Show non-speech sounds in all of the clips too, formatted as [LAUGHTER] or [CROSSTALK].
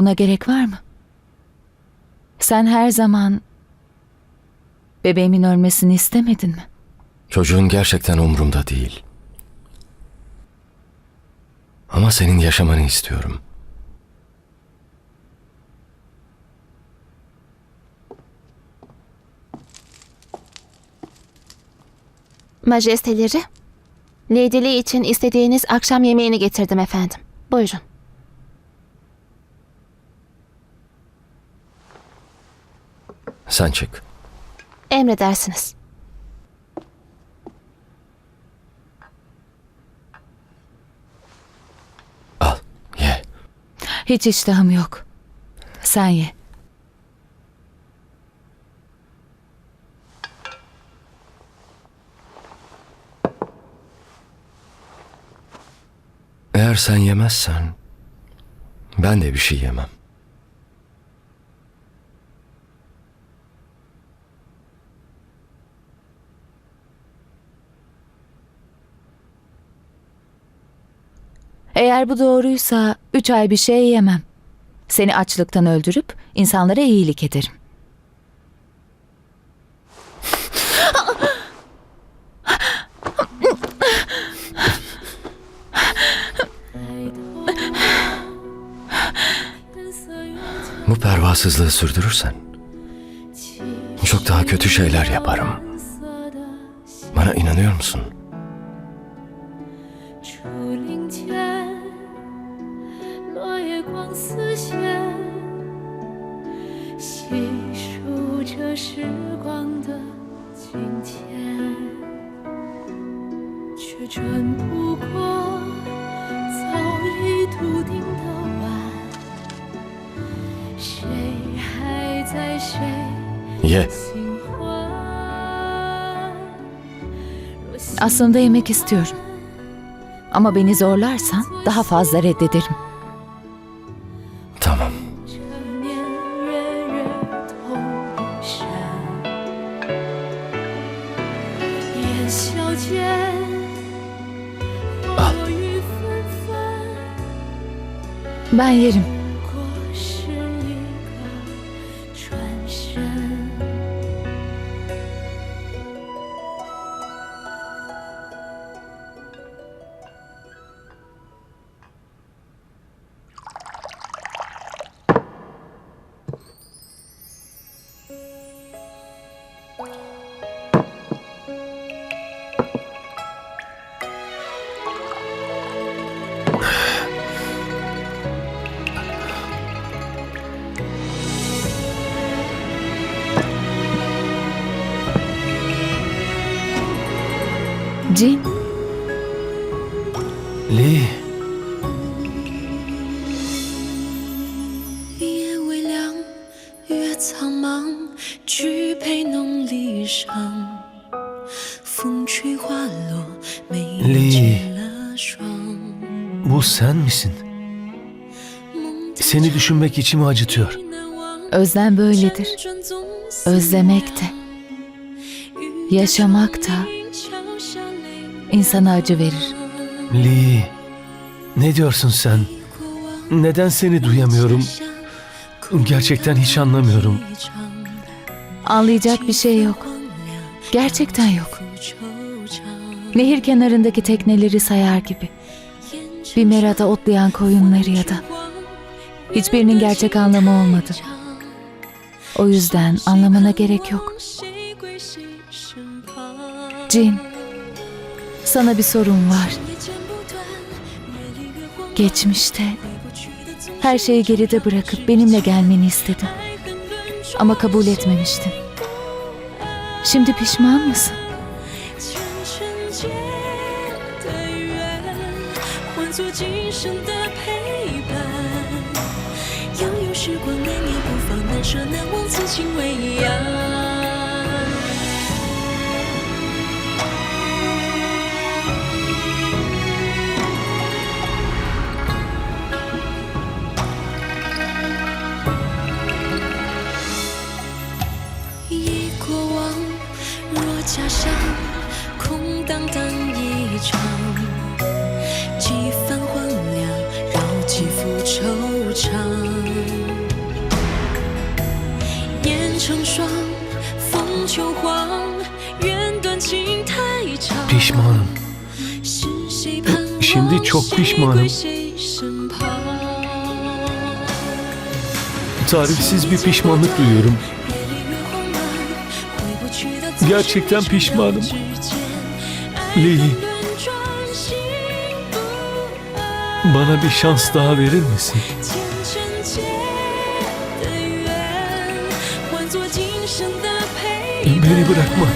Buna gerek var mı? Sen her zaman bebeğimin ölmesini istemedin mi? Çocuğun gerçekten umurumda değil. Ama senin yaşamanı istiyorum. Majesteleri, Lady Lee için istediğiniz akşam yemeğini getirdim efendim. Buyurun. Sen çık. Emredersiniz. Al, ye. Hiç iştahım yok. Sen ye. Eğer sen yemezsen ben de bir şey yemem. Eğer bu doğruysa üç ay bir şey yemem. Seni açlıktan öldürüp insanlara iyilik ederim. Bu pervasızlığı sürdürürsen çok daha kötü şeyler yaparım. Bana inanıyor musun? 叶光似线，细数着时光的今天，却转不过早已笃定的弯。谁还在谁 Ye. 新欢？若心 Aslında yemek istiyorum. Ama beni zorlarsan daha fazla reddederim. 缠绵月月同半夜里 Cin, Lee. 夜微凉，月苍茫，举杯弄离殇。风吹花落，眉李间了霜。 Bu sen misin? Seni düşünmek içimi acıtıyor. özlem böyledir. Özlemek de, yaşamak da insana acı verir. Lee, ne diyorsun sen? Neden seni duyamıyorum? Gerçekten hiç anlamıyorum. Anlayacak bir şey yok. Gerçekten yok. Nehir kenarındaki tekneleri sayar gibi. Bir merada otlayan koyunları ya da hiçbirinin gerçek anlamı olmadı. O yüzden anlamana gerek yok. Cin, sana bir sorun var. Geçmişte her şeyi geride bırakıp benimle gelmeni istedim. Ama kabul etmemiştin. Şimdi pişman mısın? 家乡，空荡荡一场，几番荒凉，绕几幅惆怅。烟成霜，风秋黄，缘断情太长。Pişmanım. Şimdi çok pişmanım. Tarifsiz bir pişmanlık duyuyorum. Gerçekten pişmanım. Lee. Bana bir şans daha verir misin? Beni bırakma.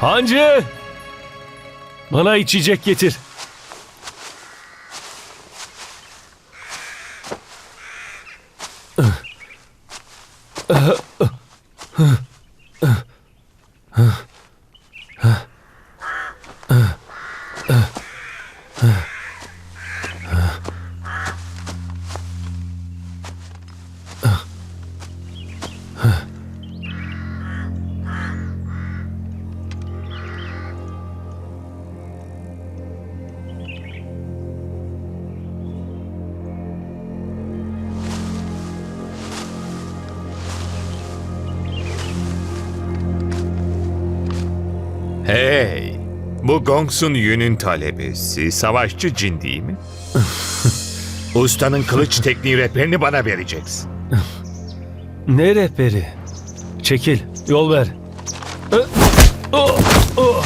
Hancı! Bana içecek getir. Bu Gongsun Yun'un talebesi savaşçı cin değil mi? [LAUGHS] Ustanın kılıç tekniği rehberini bana vereceksin. Ne rehberi? Çekil, yol ver. Ö- o- o-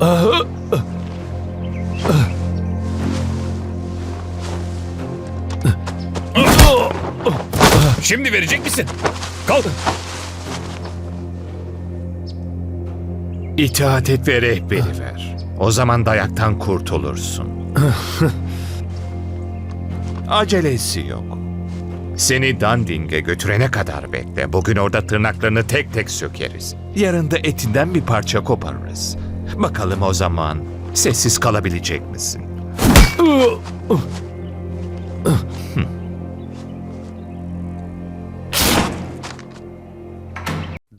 Ah, Şimdi verecek misin? Kalk! İtaat et ve rehberi ver. O zaman dayaktan kurtulursun. [LAUGHS] Acelesi yok. Seni Danding'e götürene kadar bekle. Bugün orada tırnaklarını tek tek sökeriz. Yarın da etinden bir parça koparırız. Bakalım o zaman sessiz kalabilecek misin?